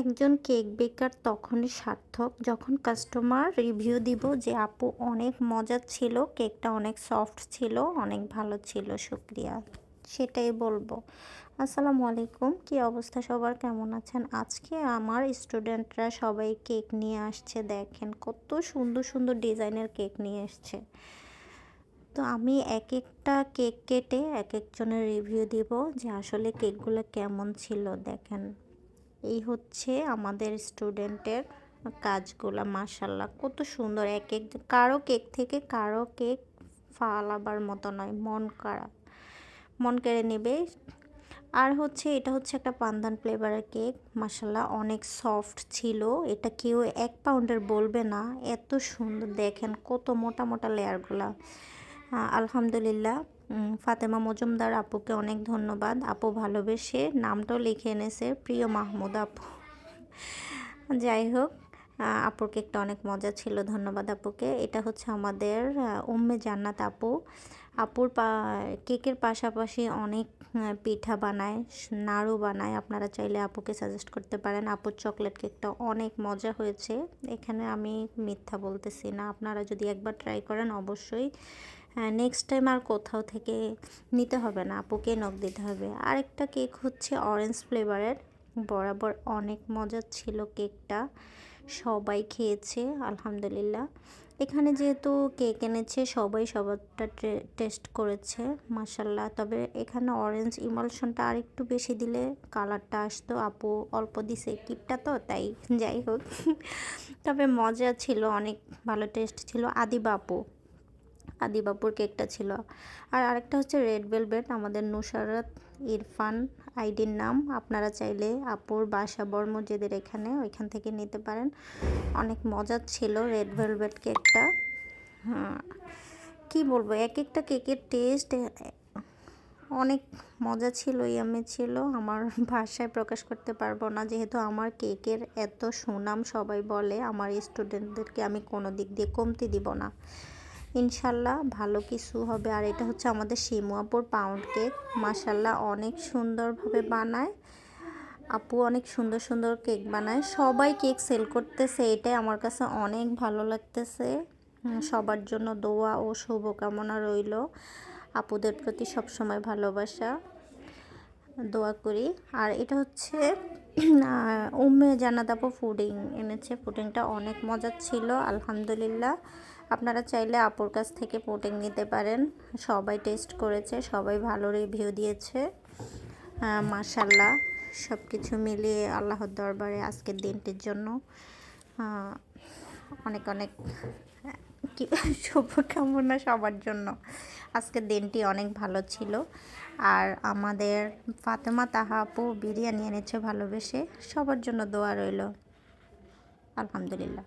একজন কেক বেকার তখনই সার্থক। যখন কাস্টমার রিভিউ দিব যে, আপু, অনেক মজার ছিল, কেকটা অনেক সফট ছিল, অনেক ভালো ছিল, শুক্রিয়া। সেটাই বলব। আসসালামু আলাইকুম, কি অবস্থা সবার? কেমন আছেন? আজকে আমার স্টুডেন্টরা সবাই কেক নিয়ে আসছে, দেখেন কত সুন্দর সুন্দর ডিজাইনের কেক নিয়ে এসছে তো আমি এক একটা কেক কেটে এক একজনের রিভিউ দিব যে, আসলে কেকগুলো কেমন ছিল? দেখেন। এই হচ্ছে আমাদের স্টুডেন্টের কাজগুলো মাসাল্লাহ কত সুন্দর এক এক, কারও কেক থেকে কারও কেক ফালাবার মতো নয়, মন কারা মন কেড়ে নেবে। আর হচ্ছে, এটা হচ্ছে একটা পান্দান ফ্লেভারের কেক মাসাল্লাহ অনেক সফট ছিল। এটা কেউ এক পাউন্ডের বলবে না, এত সুন্দর, দেখেন কত মোটা মোটা লেয়ারগুলা আলহামদুলিল্লাহ। ফাতেমা মজুমদার আপুকে অনেক ধন্যবাদ। আপু ভালোবেসে নামটাও লিখে এনেছে, প্রিয় মাহমুদ আপু। যাই হোক আপুর কেকটা অনেক মজা ছিল, ধন্যবাদ আপুকে। এটা হচ্ছে আমাদের উম্মে জান্নাত আপু। আপুর পা, কেকের পাশাপাশি অনেক পিঠা বানায়, নাড়ু বানায়। আপনারা চাইলে আপুকে সাজেস্ট করতে পারেন। আপুর চকলেট কেকটা অনেক মজা হয়েছে। এখানে আমি মিথ্যা বলতেছি না। আপনারা যদি একবার ট্রাই করেন, অবশ্যই নেক্সট টাইম আর কোথাও থেকে নিতে হবে না, আপুকে নখ দিতে হবে। আরেকটা কেক হচ্ছে অরেঞ্জ ফ্লেভারের বরাবর অনেক মজার ছিল কেকটা সবাই খেয়েছে, আলহামদুলিল্লাহ। এখানে যেহেতু কেক এনেছে, সবাই সবারটা টেস্ট করেছে মাসাল্লাহ তবে এখানে অরেঞ্জ ইমালশনটা আর একটু বেশি দিলে কালারটা আসতো। আপু অল্প দিছে কিপটা তো, তাই যাই হোক। তবে মজা ছিল, অনেক ভালো টেস্ট ছিল। আদিবা আপু আদিবাপুর কেকটা ছিল। আর আরেকটা হচ্ছে রেড ভেলভেট, আমাদের নুসারত ইরফান আইডির নাম। আপনারা চাইলে আপুর বাসা বর্মজেদের এখানে ওইখান থেকে নিতে পারেন। অনেক মজার ছিল রেড ভেলভেট কেকটা। হ্যাঁ কী বলব, এক একটা কেকের টেস্ট অনেক মজা ছিল, ইয়ামে ছিল। আমার ভাষায় প্রকাশ করতে পারব না, যেহেতু আমার কেকের এত সুনাম সবাই বলে, আমার স্টুডেন্টদেরকে আমি কোনো দিক দিয়ে কমতি দিব না। ইনশাল্লাহ ভালো কিছু হবে। আর এটা হচ্ছে আমাদের শিমুয়াপুর পাউন্ড কেক মাসাল্লাহ অনেক সুন্দরভাবে বানায়। আপু অনেক সুন্দর সুন্দর কেক বানায়। সবাই কেক সেল করতেছে, এটাই আমার কাছে অনেক ভালো লাগতেছে। সবার জন্য দোয়া ও শুভকামনা রইল। আপুদের প্রতি সবসময় ভালোবাসা। দোয়া করি। আর এটা হচ্ছে উম্মে জানাত আপু ফুডিং এনেছে। ফুডিংটা অনেক মজার ছিল, আলহামদুলিল্লাহ। আপনারা চাইলে আপুর কাছ থেকে পুডিং নিতে পারেন। সবাই টেস্ট করেছে, সবাই ভালো রিভিউ দিয়েছে। মাসাল্লাহ সব কিছু মিলিয়ে আল্লাহর দরবারে আজকের দিনটির জন্য অনেক অনেক শুভকামনা সবার জন্য। আজকের দিনটি অনেক ভালো ছিল। আর আমাদের ফাতেমা তাহা আপু বিরিয়ানি এনেছে ভালোবেসে। সবার জন্য দোয়া রইল। আলহামদুলিল্লাহ।